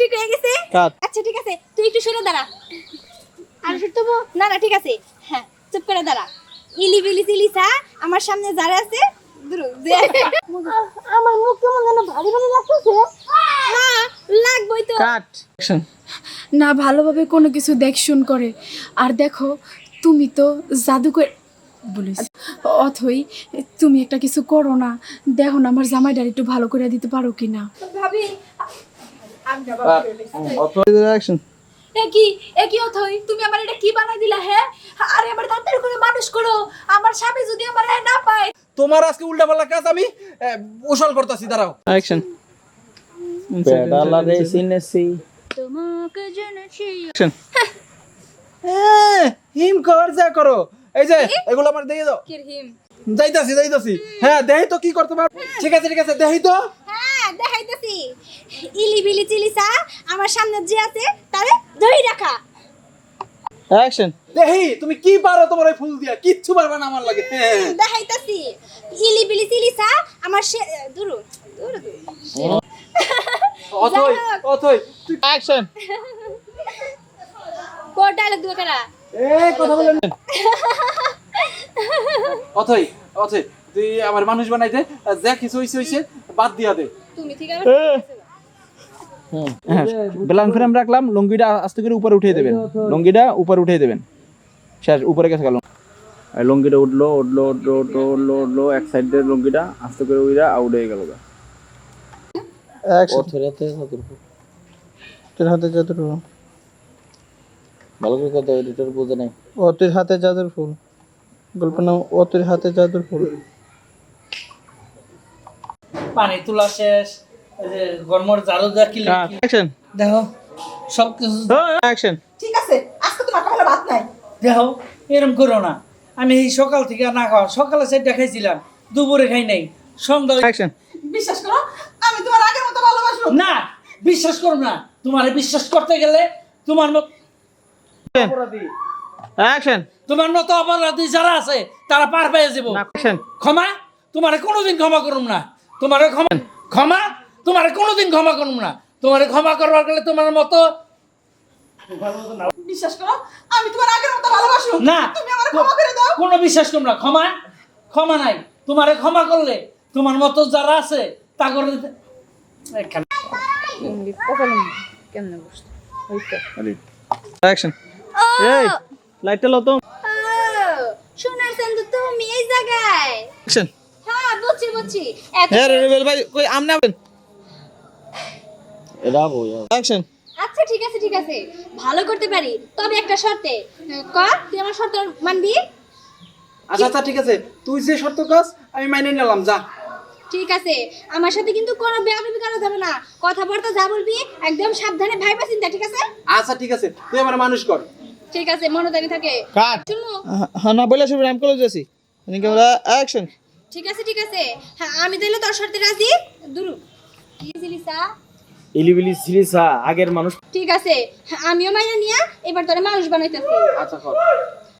ঠিক হয়ে গেছে? আচ্ছা ঠিক আছে। তুই একটু সরে দাঁড়া। আর না না ঠিক আছে। হ্যাঁ চুপ করে দাঁড়া। ইলি বিলি চিলি চা আমার সামনে যারা আছে আমার মুখ কেমন যেন ভারী ভারী লাগতেছে। লাগবই তো। কাট। অ্যাকশন না ভালোভাবে কোনো কিছু দেখ শুন করে। আর দেখো তুমি তো জাদু করে বলিস অথই তুমি একটা কিছু করো না। দেখো না আমার জামাইটার একটু ভালো করে দিতে পারো কি না ভাবি অ্যাকশন একই একই অথই? তুমি আমার এটা কি বানাই দিলা হ্যাঁ আরে আমার তাড়াতাড়ি করে মানুষ করো। আমার স্বামী যদি আমার না পায়। তোমার আজকে উল্টা কাজ আমি উসল করতেছি দাঁড়াও। অ্যাকশন পেডালা রে সিনেসি তোমাকে জেনেছি। অ্যাকশন হ্যাঁ, হিম কর যা করো। এই যে এগুলো আমার দিয়ে দাও। কিরহিম যাইতাছি যাইতাছি। হ্যাঁ তো কি করতে পার? ঠিক আছে ঠিক আছে দেহি তো। হ্যাঁ। দেখাইতেছি। ইলি বিলি চিলি চা আমার সামনে যে আছে তারে ধরে রাখা। অ্যাকশন দেহি তুমি কি পারো তোমার ওই ফুল দিয়া? কিচ্ছু পারবে না আমার লাগে। দেখাইতেছি। ইলি বিলি চিলি চা আমার সে দূর দূর অথই অথই তুই অ্যাকশন এই কথা বলেন অথই অথই তুই আমার মানুষ বানাইতে যা কিছু হইছে হইছে বাদ দিয়া দে। বেলান ফ্রেম রাখলাম লুঙ্গিটা আস্তে করে উপরে উঠিয়ে দেবেন। লুঙ্গিটা উপরে উঠিয়ে দেবেন। শেষ উপরে গেছে গেল লুঙ্গিটা উঠল উঠল উঠল উঠল উঠল উঠল এক সাইড দিয়ে লুঙ্গিটা আস্তে করে উইরা আউট হয়ে গেল তোর হাতে জাদুর ফুল ভালো করে কথা এডিটর বোঝে নাই। ও তোর হাতে জাদুর ফুল। গল্প নাম ও তোর হাতে জাদুর ফুল। পানি তোলা শেষ যে গরমর জারু যা কিলে অ্যাকশন দেখো সব কিছু অ্যাকশন ঠিক আছে আজকে তোমার কপালে ভাত নাই। দেখো এরকম করো না। আমি এই সকাল থেকে না খাওয়া সকালে সেটা খাইছিলাম দুপুরে খাই নাই সন্ধ্যা অ্যাকশন বিশ্বাস করো আমি তোমার আগের মতো ভালোবাসবো। না বিশ্বাস করো না। তোমার বিশ্বাস করতে গেলে তোমার মত অপরাধী। অ্যাকশন তোমার মতো অপরাধী যারা আছে তারা পার পেয়ে যাব। ক্ষমা? তোমারে কোনোদিন ক্ষমা করুম না। তোমারে ক্ষমা ক্ষমা? তোমারে কোনোদিন ক্ষমা করুম না। তোমারে ক্ষমা করবার গেলে তোমার মতো বিশ্বাস করো আমি তোমার আগের মতো ভালোবাসবো না। তুমি আমার ক্ষমা করে দাও। কোনো বিশ্বাস করুম না। ক্ষমা? ক্ষমা নাই। তোমারে ক্ষমা করলে তোমার মতো যারা আছে তা করে দিতে- এখানে অ্যাকশন এই লাইটটা লো তো। সোনার তুমি এই জায়গায়। অ্যাকশন হ্যাঁ বুঝছি বুঝছি এত হ্যাঁ রেবেল ভাই কই আমনে আবেন এটা বই অ্যাকশন আচ্ছা ঠিক আছে ঠিক আছে। ভালো করতে পারি তবে একটা শর্তে। কর তুই আমার শর্ত মানবি? আচ্ছা আচ্ছা ঠিক আছে। তুই যে শর্ত কাজ আমি মাইনে নিলাম যা। ঠিক আছে। আমার সাথে কিন্তু কোনো বেয়াবি করা যাবে না। কথাবার্তা যা বলবি একদম সাবধানে ভাইবা চিন্তা ঠিক আছে? আচ্ছা ঠিক আছে। তুই আমার মানুষ কর। ঠিক আছে মনোদানি থাকে কাট। শুনু হ্যাঁ না বলে শুভ রাম কলেজ আছি ক্যামেরা অ্যাকশন ঠিক আছে ঠিক আছে। হ্যাঁ আমি তাহলে তোর সাথে রাজি? দুরু। কি জিলিসা ইলিবিলি সিলিসা আগের মানুষ। ঠিক আছে। হ্যাঁ, আমিও মাইনে নিয়া এবার তোরে মানুষ বানাইতেছি। আচ্ছা কর।